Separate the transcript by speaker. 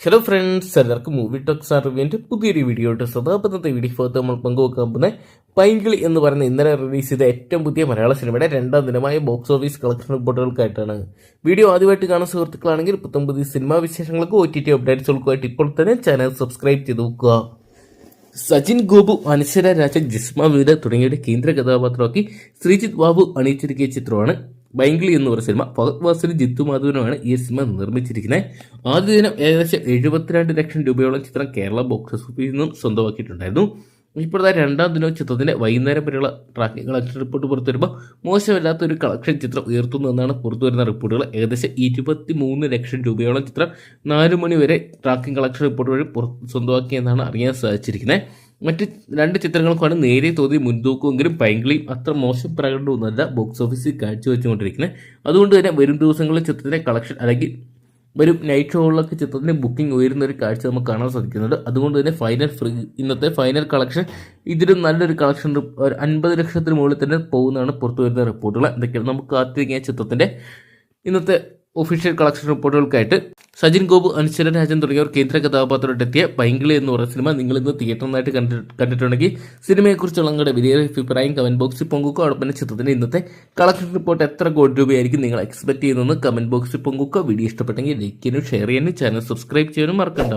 Speaker 1: Hello friends എല്ലാവർക്കും movie talks അറിവിന്റെ പുതിയൊരു വീഡിയോ ഇട്ട് സദാപന്നത്തെ വീഡിയോ ഭാഗത്ത് നമ്മൾ പങ്കുവെക്കാൻ പോകുന്ന പൈങ്കിളി എന്ന് പറയുന്ന ഇന്നലെ റിലീസ് ചെയ്ത ഏറ്റവും പുതിയ മലയാള സിനിമയുടെ രണ്ടാം ദിനമായ ബോക്സ് ഓഫീസ് കളക്ഷൻ റിപ്പോർട്ടുകൾക്കായിട്ടാണ് വീഡിയോ ആദ്യമായിട്ട് കാണുന്ന സുഹൃത്തുക്കളാണെങ്കിൽ പുത്തം പുതിയ സിനിമാ വിശേഷങ്ങൾക്ക് ഒ ടി ടി അപ്ഡേറ്റ്സുകൾക്കുമായിട്ട് ഇപ്പോൾ തന്നെ ചാനൽ സബ്സ്ക്രൈബ് ചെയ്ത് നോക്കുക. സജിൻ ഗോപു അനശ്വര രാജ ജിസ്മ വീര തുടങ്ങിയവരുടെ കേന്ദ്ര കഥാപാത്രമാക്കി ശ്രീജിത് ബാബു അണിയിച്ചിരിക്കിയ ചിത്രമാണ് ബൈംഗ്ലി എന്ന് പറഞ്ഞ സിനിമ ഫഹദ് വാസിനും ജിത്തു മാധവനുമാണ് ഈ സിനിമ നിർമ്മിച്ചിരിക്കുന്നത്. ആദ്യ ദിനം ഏകദേശം എഴുപത്തിരണ്ട് ലക്ഷം രൂപയോളം ചിത്രം കേരള ബോക്സ് ഓഫീസിൽ നിന്നും സ്വന്തമാക്കിയിട്ടുണ്ടായിരുന്നു. ഇപ്പോഴത്തെ രണ്ടാം ദിനവും ചിത്രത്തിന്റെ വൈകുന്നേരം വരെയുള്ള ട്രാക്കിംഗ് കളക്ഷൻ റിപ്പോർട്ട് പുറത്തു വരുമ്പോൾ മോശമില്ലാത്ത ഒരു കളക്ഷൻ ചിത്രം ഉയർത്തുന്നു എന്നാണ് പുറത്തു വരുന്ന റിപ്പോർട്ടുകൾ ഏകദേശം ഇരുപത്തി മൂന്ന് ലക്ഷം രൂപയോളം ചിത്രം നാല് മണി വരെ ട്രാക്കിംഗ് കളക്ഷൻ റിപ്പോർട്ട് വഴി സ്വന്തമാക്കിയെന്നാണ് അറിയാൻ സാധിച്ചിരിക്കുന്നത്. മറ്റ് രണ്ട് ചിത്രങ്ങൾക്കാണ് നേരിയ തോതിൽ മുൻതൂക്കമെങ്കിലും പൈങ്കിളിയും അത്ര മോശം പ്രകടനമൊന്നുമല്ല ബോക്സ് ഓഫീസിൽ കാഴ്ചവെച്ചുകൊണ്ടിരിക്കുന്നത്. അതുകൊണ്ട് തന്നെ വരും ദിവസങ്ങളിൽ ചിത്രത്തിന്റെ കളക്ഷൻ അല്ലെങ്കിൽ വരും നൈറ്റ് ഷോകളിലൊക്കെ ചിത്രത്തിന്റെ ബുക്കിംഗ് ഉയരുന്ന ഒരു കാഴ്ച നമുക്ക് കാണാൻ സാധിക്കുന്നുണ്ട്. അതുകൊണ്ട് തന്നെ ഫൈനൽ ഫ്രീ ഇന്നത്തെ ഫൈനൽ കളക്ഷൻ ഇതിലും നല്ലൊരു കളക്ഷൻ ഒരു അൻപത് ലക്ഷത്തിന് മുകളിൽ തന്നെ പോകുന്നതാണ് പുറത്തു വരുന്ന റിപ്പോർട്ടുകൾ എന്തൊക്കെയാണ്? നമുക്ക് കാത്തിരിക്കുന്ന ചിത്രത്തിന്റെ ഇന്നത്തെ ഒഫീഷ്യൽ കളക്ഷൻ റിപ്പോർട്ടുകൾക്കായിട്ട് സജിൻ ഗോപു അനുശ്വരൻ രാജൻ തുടങ്ങിയവർ കേന്ദ്ര കഥാപാത്രമായിട്ടെത്തിയ പൈങ്കിളി എന്ന് പറയുന്ന സിനിമ നിങ്ങൾ ഇന്ന് തിയേറ്ററിനായിട്ട് കണ്ടിട്ട് കണ്ടിട്ടുണ്ടെങ്കിൽ സിനിമയെക്കുറിച്ചുള്ള നിങ്ങളുടെ വലിയ അഭിപ്രായം കമന്റ് ബോക്സിൽ പങ്കുക്കുക അതോടൊപ്പം ചിത്രത്തിന് ചിത്രത്തിന്റെ ഇന്നത്തെ കളക്ഷൻ റിപ്പോർട്ട് എത്ര കോടി രൂപയായിരിക്കും നിങ്ങൾ എക്സ്പെക്ട് ചെയ്യുന്നതെന്ന് കമന്റ് ബോക്സിൽ പങ്കുക്കുക വീഡിയോ ഇഷ്ടപ്പെട്ടെങ്കിൽ ലൈക്ക് ചെയ്യാനും ഷെയർ ചെയ്യാനും ചാനൽ സബ്സ്ക്രൈബ് ചെയ്യാനും മറക്കണ്ട.